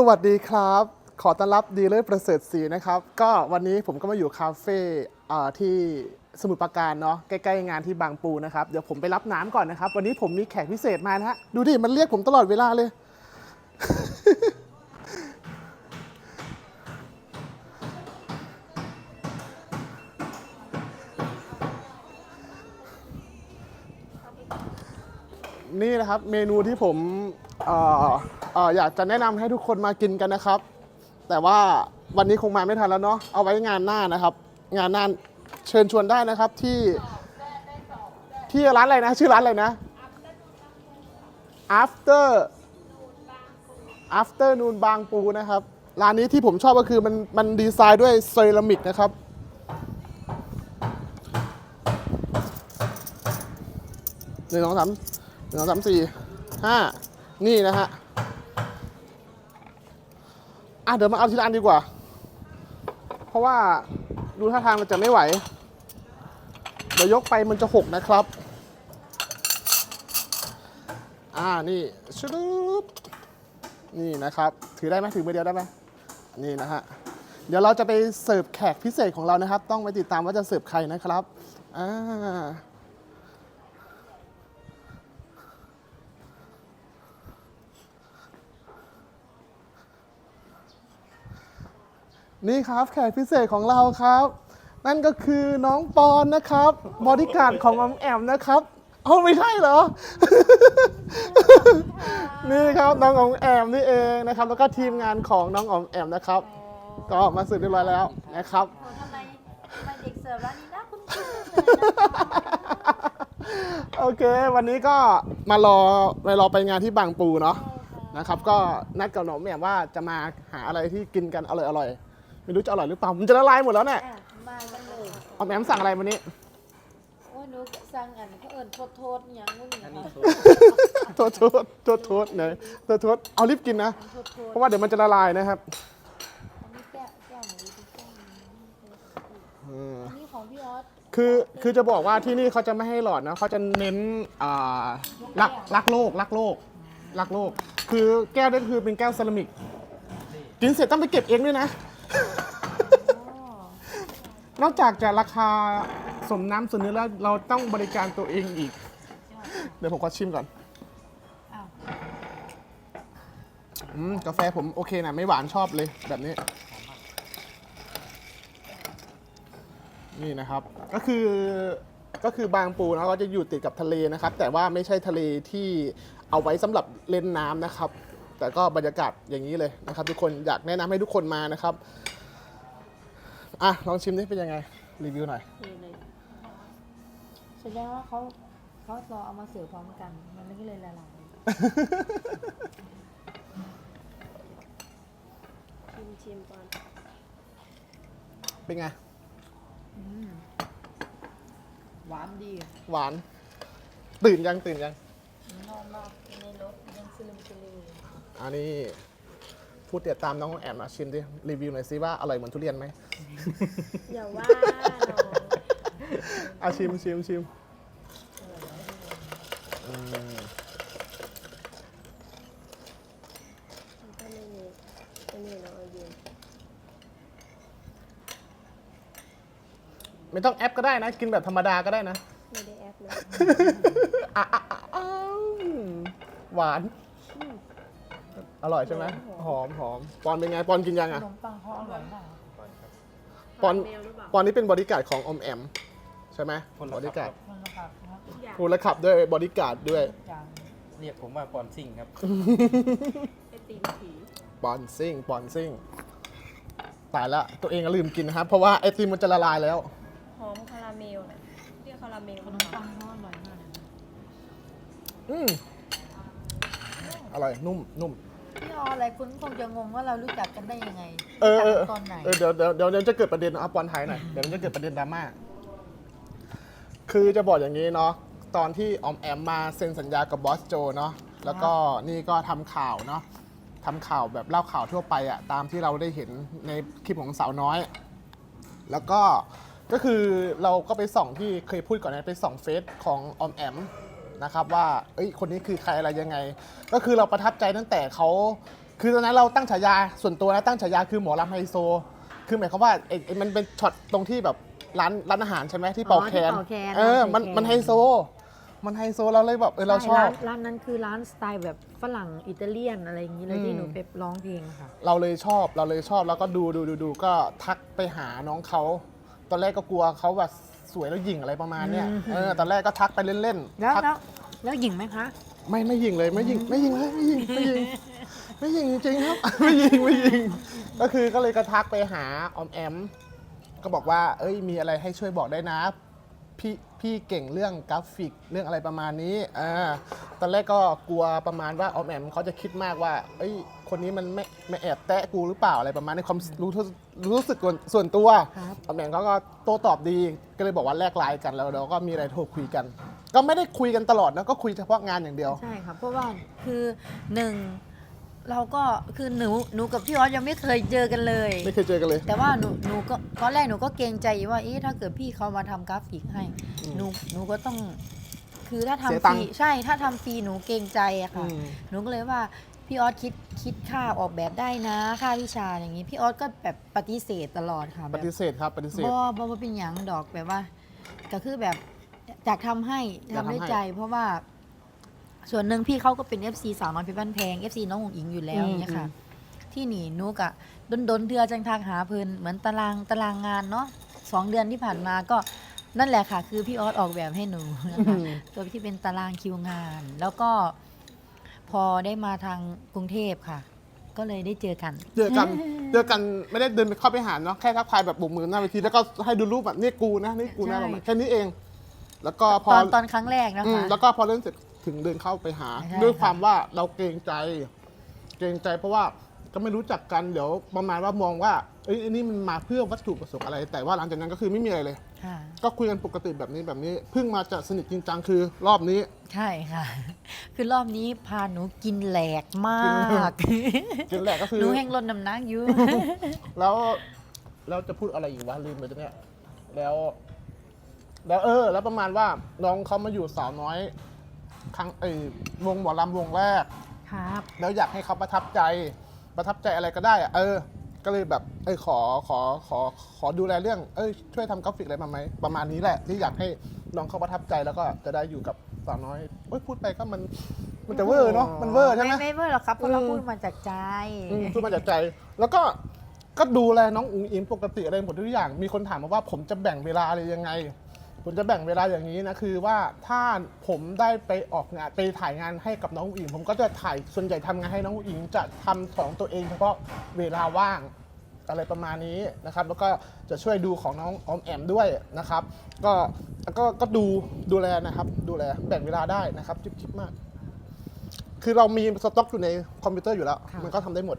สวัสดีครับ ขอต้อนรับดีเลอร์ประเสริฐศรีนะครับ ก็วันนี้ผมก็มาอยู่คาเฟ่ที่สมุทรปราการเนาะใกล้ๆงานที่บางปูนะครับ เดี๋ยวผมไปรับน้ำก่อนนะครับ วันนี้ผมมีแขกพิเศษมานะฮะดูดิ มันเรียกผมตลอดเวลาเลย นี่นะครับเมนูที่ผม เอ่อเอ่ออยากจะแนะนำให้ทุกคนมากินกันนะครับ แต่ว่าวันนี้คงมาไม่ทันแล้วเนาะเอาไว้งานหน้านะครับ งานหน้าเชิญชวนได้นะครับที่ที่ร้านอะไรนะ ชื่อร้านอะไรนะ after after นูนบางปูนะครับ ร้านนี้ที่ผมชอบก็คือมันมันดีไซน์ด้วยเซรามิกนะครับ หนึ่งสองสามหนึ่งสองสามสี่ห้านี่นะฮะ อะเดี๋ยวมาเอาทีละอันดีกว่า เพราะว่าดูท่าทางมันจะไม่ไหว เดี๋ยวยกไปมันจะหกนะครับ อ่านี่ชุบนี่นะครับ ถือได้ไหมถือมือเดียวได้ไหมนี่นะฮะ เดี๋ยวเราจะไปเสิร์ฟแขกพิเศษของเรานะครับ ต้องไปติดตามว่าจะเสิร์ฟใครนะครับ อ่า นี่ครับแขกพิเศษของเราครับ นั่นก็คือน้องปอนนะครับบอดี้การ์ดของออมแอมนะครับเอาไม่ใช่เหรอ นี่ครับน้องออมแอมนี่เองนะครับ แล้วก็ทีมงานของน้องออมแอมนะครับ ก็มาสืบเรียบร้อยแล้วนะครับ โอ้ทำไมทำไมเด็กเสิร์ฟร้านนี้น่าคุ้นๆเลยนะโอเค วันนี้ก็มารอมารอไปงานที่บางปูเนาะนะครับ ก็นัดกับน้องแหม่มว่าจะมาหาอะไรที่กินกันอร่อยๆ ไม่รู้จะอร่อยหรือเปล่า มันจะละลายหมดแล้วเนี่ยอะมากันเลยออมแอมสั่งอะไรวันนี้ โอ้ยหนูสั่งอันเขาเอิญโทษโทษๆอย่างงู้นอย่างนี้โทษโทษโทษโทษไหนโทษโทษเอารีบกินนะ โทษโทษเพราะว่าเดี๋ยวมันจะละลายนะครับอันนี้แก้วแก้วไหนดีแก้วนี้อันนี้ของพี่ออสคือคือจะบอกว่าที่นี่เขาจะไม่ให้หลอดนะเขาจะเน้นอ่ารักรักโลกรักโลกรักโลก คือแก้วนี่คือเป็นแก้วเซรามิกกินเสร็จต้องไปเก็บเองด้วยนะอ๋อ นอกจากจะราคาสมน้ำสมเนื้อแล้วเราต้องบริการตัวเองอีก เดี๋ยวผมขอชิมก่อนอ้าวอืมกาแฟผมโอเคนะไม่หวานชอบเลยแบบนี้ นี่นะครับ ก็คือก็คือบางปูนะก็จะอยู่ติดกับทะเลนะครับ แต่ว่าไม่ใช่ทะเลที่เอาไว้สำหรับเล่นน้ำนะครับ แต่ก็บรรยากาศอย่างนี้เลยนะครับ ทุกคนอยากแนะนำให้ทุกคนมานะครับอะลองชิมนี่เป็นยังไงรีวิวหน่อยนี่เลยแสดงว่าเขาเขารอเอามาเสิร์ฟพร้อมกัน มันก็เลยละลายชิมชิมก่อนเป็นไง หวานดีหวาน ตื่นยังตื่นยัง นอนมากในรถยังสลึมสลื ออันนี้พูดเดี๋ยวตามน้องแอมมาชิมดิรีวิวหน่อยซิว่าอร่อยเหมือนทุเรียนไหมอย่าว่าน้องอาชิมชิมชิมอืมก็ไม่มีไม่มีน้องยืนไม่ต้องแอปก็ได้นะ กินแบบธรรมดาก็ได้นะ ไม่ได้แอปเลย อะอะอะอ้าวหวาน อร่อยใช่ไหมหอมหอมปอนเป็นไงปอนกินยังขอะนมปังเขาอร่อยมากปอนปอนนี่เป็นบอดี้การ์ดของอมแอม ใช่ไหมคนละบอดี้การ์ดมันราคาครับทุกอย่างคูละขับด้วยบอดี้การ์ดด้วย อย่างเรียกผมว่าปอนซิ่งครับ ไอติมผีปอนซิ่งปอนซิ่งตายละตัวเองก็ลืมกินนะครับ เพราะว่าไอติมมันจะละลายแล้ว หอมคาราเมลนะเรียกคาราเมลขนมปังเขาอร่อยมากเลยนะอืมอร่อยนุ่มนุ่ม พี่อออะไรคุณคงจะงงว่าเรารู้จักกันได้ยังไงเออเออตอนไหนเออเดี๋ยวเดี๋ยวเดี๋ยวเดี๋ยวจะเกิดประเด็นเอาปอนไทยหน่อยเดี๋ยวมันจะเกิดประเด็นดราม่าคือจะบอกอย่างนี้เนาะตอนที่ออมแอมมาเซ็นสัญญากับบอสโจเนาะแล้วก็นี่ก็ทำข่าวเนาะทำข่าวแบบเล่าข่าวทั่วไปอะตามที่เราได้เห็นในคลิปของสาวน้อย แล้วก็ก็คือเราก็ไปส่องที่เคยพูดก่อนนะไปส่องเฟซของออมแอม นะครับว่าเอ้ยคนนี้คือใครอะไรยังไง ก็คือเราประทับใจตั้งแต่เขาคือตอนนั้นเราตั้งฉายาส่วนตัวนะตั้งฉายาคือหมอลำไฮโซ คือหมายความว่าไอ้ไอ้มันเป็นช็อตตรงที่แบบร้านร้านอาหารใช่ไหมที่เป่าแคนที่เป่าแคนเออมันร้านมันแคนไฮโซ มันไฮโซเราเลยแบบเออเราชอบ ใร้นร้านนั้นคือร้านสไตล์แบบฝรั่งอิตาเลียนอะไรอย่างนี้เลยอืมที่หนูไปร้องเพลงค่ะ เราเลยชอบเราเลยชอบแล้วก็ดูดูดูดูก็ทักไปหาน้องเขา ตอนแรกก็กลัวเขาแบบ สวยแล้วหยิ่งอะไรประมาณเนี้ยอืมเออตอนแรกก็ทักไปเล่นแล้วๆทัก แล้วแล้วหญิงไหมคะ ไม่ไม่ยิงเลยไม่ยิงไม่ยิงเลยไม่ยิงไม่ยิงไม่ยิงจริงๆครับ ไม่ยิงไม่ยิง ก็คือก็เลยกระทักไปหาออมแอม ก็บอกว่า เอ้ยมีอะไรให้ช่วยบอกได้นะ พี่พี่เก่งเรื่องกราฟิกเรื่องอะไรประมาณนี้อ่าตอนแรกก็กลัวประมาณว่าออมแอมเขาจะคิดมากว่า เอ้ย คนนี้มันไม่ไม่แอบแตะกูหรือเปล่าอะไรประมาณในความรู้สึกรู้สึกส่วนส่วนตัวครับออมแอมเขาก็โต้ตอบดีก็เลยบอกว่าแลกไลน์กันแล้วเราก็มีอะไรโทรคุยกัน ก็ไม่ได้คุยกันตลอดนะก็คุยเฉพาะงานอย่างเดียวใช่ค่ะเพราะว่าคือหนึ่งเราก็คือหนูหนูกับพี่ออสยังไม่เคยเจอกันเลย ไม่เคยเจอกันเลย แต่ว่าหนูหนูก็ตอนแรกหนูก็เกรงใจว่าเอ๊ะถ้าเกิดพี่เขามาทำกราฟิกให้อืมหนูหนูก็ต้องคือถ้าเสียทำตัฟงค์รีใช่ถ้าทำฟรีหนูเกรงใจอะค่ะอืมหนูก็เลยว่า พี่ออสคิดคิดค่าออกแบบได้นะ ค่าวิชาอย่างนี้ พี่ออสก็แบบปฏิเสธตลอดค่ะแบปบฏิเสธครับปฏิเสธ บ่บ่บ่เป็นหยังดอกแบบว่า ก็คือแบบอยากทำให้อยากทำทำให้ ด้วยใจ เพราะว่า ส่วนหนึ่งพี่เขาก็เป็น FC สาวน้อยเพชรบ้านแพง FC น้องหงอิงอยู่แล้วอย่างเงี้ยค่ะ ที่นี่นุกอะดนดนๆเทือจังทางหาเพิ่นเหมือนตารางตารางงานเนาะสองเดือนที่ผ่านมาก็นั่นแหละค่ะ คือพี่ออสออกแบบให้หนูนะคะ ตัวที่เป็นตารางคิวงาน แล้วก็ พอได้มาทางกรุงเทพค่ะ ก็เลยได้เจอกัน เจอกันเจอกันไม่ได้เดินไปเข้าไปหาเนาะแค่ทักทายแบบบุกมือหน้าเวทีแล้วก็ให้ดูรูปแบบนี่กูนะนี่กูนะใช่ ประมาณแค่นี้เอง แล้วก็พตออนตอนครั้งแรกนะอืมคะ แล้วก็พอเล่นเสร็จถึงเดินเข้าไปหา ใช่ด้วยค่ะความว่าเราเกรงใจ เกรงใจเพราะว่า ก็ไม่รู้จักกันเดี๋ยวประมาณว่ามองว่าเอ้ยอันนี้มันมาเพื่อวัตถุประสงค์อะไร แต่ว่าหลังจากนั้นก็คือไม่มีอะไรเลย ค่ะ ก็คุยกันปกติแบบนี้แบบนี้เพิ่งมาจะสนิทจริงจังคือรอบนี้ ใช่ค่ะ คือรอบนี้พาหนูกินแหลกมากกินแรกก็คือ หนูแห้งลดน้ำหนักอยู่ แล้วแล้วจะพูดอะไรอีกวะลืมไปตรงเนี้ยแล้ว แล้วเออ แล้วประมาณว่าน้องเขามาอยู่สาวน้อย ครั้งเออวงหมอลำวงแรก ครับ แล้วอยากให้เขาประทับใจ ประทับใจอะไรก็ได้อะเออ ก็เลยแบบเออขอขอขอขอดูแลเรื่อง เอ้ยช่วยทำกราฟิกอะไรมาไหมประมาณนี้แหละ ที่อยากให้น้องเขาประทับใจแล้วก็จะได้อยู่กับสาวน้อยเอ้ยพูดไปก็มันมันจะเวอร์เนาะมันเวอร์ใช่ไหม ไม่ไม่เวอร์หรอกครับเพราะเราอืมพูดมาจากใจ อืมพูดมาจากใจ แล้วก็ก็ดูแลน้องอุ๋งอิงปกติอะไรหมดทุกอย่าง มีคนถามมาว่าผมจะแบ่งเวลาอะไรยังไง ผมจะแบ่งเวลาอย่างนี้นะคือว่าถ้าผมได้ไปออกงานไปถ่ายงานให้กับน้องอุ๋งอิงผมก็จะถ่ายส่วนใหญ่ทำงานให้น้องอุ๋งอิงจะทำของตัวเองเฉพาะเวลาว่างอะไรประมาณนี้นะครับ แล้วก็จะช่วยดูของน้องออมแอมด้วยนะครับ ก็ก็ก็ดูดูแลนะครับ ดูแลแบ่งเวลาได้นะครับจิ๊บจิ๊บมาก คือเรามีสต็อกอยู่ในคอมพิวเตอร์อยู่แล้ว ค่ะ มันก็ทำได้หมด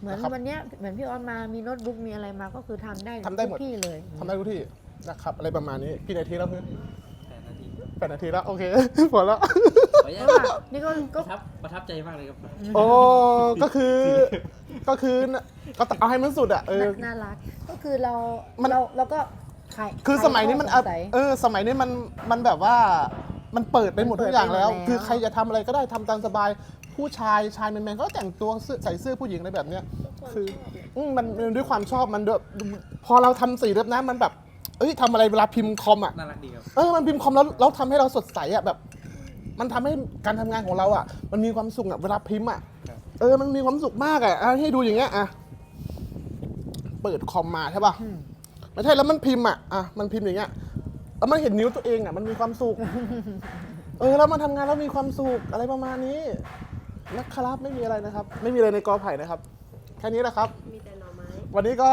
เหมือนนะครับวันเนี้ยเหมือนพี่ออนมามีโน้ตบุ๊กมีอะไรมาก็คือทำได้ทำได้หมด ทุกที่เลย ทำได้ทุกที่ นะครับ อะไรประมาณนี้กี่นาทีแล้วเพื่อนแปดนาทีแปดนาทีแล้ว โอเค พอแล้ว ขออนุเพญาราะตว่านี่ก็ปก็ระทับประทับใจมากเลยครับ โอ้ก็คือก็คือก็เอาให้มันสุดอะเออน่ารัก ก็คือเรามัน เราเราก็ขายคือสมัยนี้มันขายข้อสงสัย เออสมัยนี้มันมันแบบว่ามันเปิดไปหมดมันเปิทุดกอย่างแล้ว ไปหมดแล้ว คือใครจะทำอะไรก็ได้ทำตามสบาย ผู้ชายชายแมนๆก็แต่งตัวเสื้อใส่เสื้อผู้หญิงอะไรแบบเนี้ยคืออืมมันมันด้วยความชอบมันด้วยพอเราทำสีเล็บนะมันแบบ เอ้ยทำอะไรเวลาพิมพ์คอมอะน่ารักดีครับ เออมันพิมพ์คอมแล้วแล้วทำให้เราสดใสอะแบบ มันทำให้การทำงานของเราอะ มันมีความสุขอะเวลาพิมพ์อะครับ เออมันมีความสุขมากอะอะให้ดูอย่างเงี้ยอะเปิดคอมมาใช่ป่ะอืมไม่ใช่แล้วมันพิมพ์อะอะมันพิมพ์อย่างเงี้ยแล้วมันเห็นนิ้วตัวเองอะมันมีความสุข เออแล้วมาทำงานแล้วมีความสุขอะไรประมาณนี้นะครับไม่มีอะไรนะครับ ไม่มีอะไรในกอไผ่นะครับ แค่นี้แหละครับ มีแต่หน่อไม้ วันนี้ก็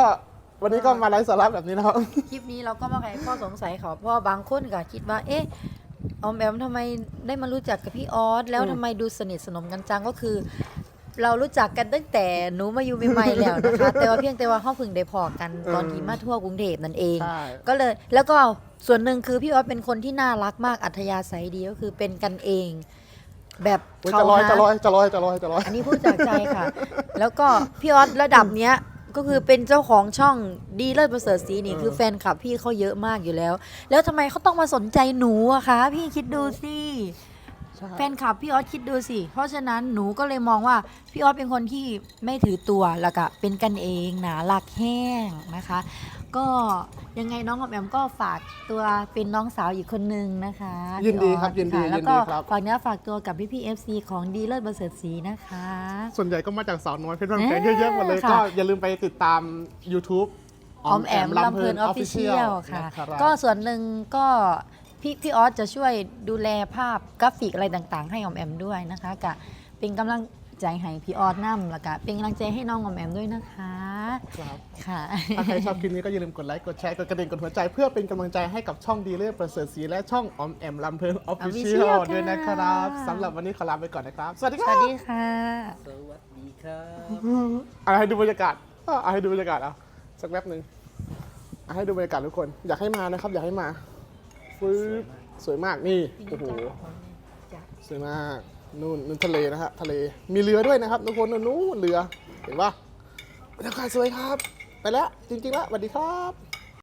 วันนี้ก็มาไลฟ์สาระแบบนี้นะครับ คลิปนี้เราก็มาไขข้อสงสัยเขาเพราะบางคนก็คิดว่า เอ๊ะออมแอมทำไมได้มารู้จักกับพี่ออสแล้วอืมทำไมดูสนิทสนมกันจังก็คือ เรารู้จักกันตั้งแต่หนูมาอยู่ใหม่ๆแล้วนะคะ แต่ว่าเพียงแต่ว่าเขาเพึ่งได้พอกันตอนที่มาทั่วกรุงเทพนั่นเอง ใช่ ก็เลยแล้วก็ส่วนหนึ่งคือพี่ออสเป็นคนที่น่ารักมากอัธยาศัยดีก็คือเป็นกันเอง แบบอุ๊ยเขาจะลอยหา จะลอยจะลอยจะลอยจะลอย อันนี้พูดจากใจค่ะ แล้วก็พี่ออสระดับเนี้ย ก็คือเป็นเจ้าของช่องดีเลิศประเสริฐศรีนี่เออคือแฟนคลับพี่เขาเยอะมากอยู่แล้ว แล้วทำไมเขาต้องมาสนใจหนูอะคะ พี่คิดดูสิ ใช่ แฟนคลับพี่ออสคิดดูสิ เพราะฉะนั้นหนูก็เลยมองว่าพี่ออสเป็นคนที่ไม่ถือตัวแล้วก็เป็นกันเองหนาหลักแห้งนะคะ ก็ยังไงน้องกับแอมก็ฝากตัวเป็นน้องสาวอีกคนนึงนะคะยินดีพี่ออสครับยินดีค่ะแล้วยินก็ดีครับ ฝากเนื้อฝากตัวกับพี่พี่เอฟซีของดีเลิศประเสริฐศรีนะคะ ส่วนใหญ่ก็มาจากสาวน้อยเพชรบ้านแพงเอ๊ะเยอะๆหมดเลย ค่ะ ก็อย่าลืมไปติดตาม YouTube ออมแอมลำเพลินออฟฟิเชียลค่ะนะครับก็ส่วนหนึ่งก็ พี่พี่ออสจะช่วยดูแลภาพกราฟิกอะไรต่างๆ ให้ออมแอมด้วยนะคะกะเป็นกำลังใจให้พี่ออสนำแล้วก็เป็นกำลังใจให้น้องออมแอมด้วยนะคะครับค่ะ ถ้าใครชอบคลิปนี้ก็อย่าลืมกดไลค์กดแชร์กดกระดิ่งกดหัวใจ เพื่อเป็นกำลังใจให้กับช่องดีเลือประเสริฐศรีและช่องออมแอมลำเพลินออฟฟิเชีย Official ลค่ะด้วยนะครับสำหรับวันนี้ขอลาไปก่อนนะครับ สวัสดีสครัวับสดีค่ะ สวัสดีครับอะให้ดูบรรยากาศอะให้ดูบรรยากาศเอาสักแป๊บหนึ่งอะให้ดูบรรยากาศทุกคนอยากให้มานะครับ อยากให้มา ฟื้บสวยมากนี่โอ้โหสวยมากนู่นนู่นทะเลนะฮะทะเลมีเรือด้วยนะครับทุกคนนู่นนู่นเรือเห็นปะบรรยากาศสวยครับ ไปแล้วจริงๆแล้วสวัสดีครับ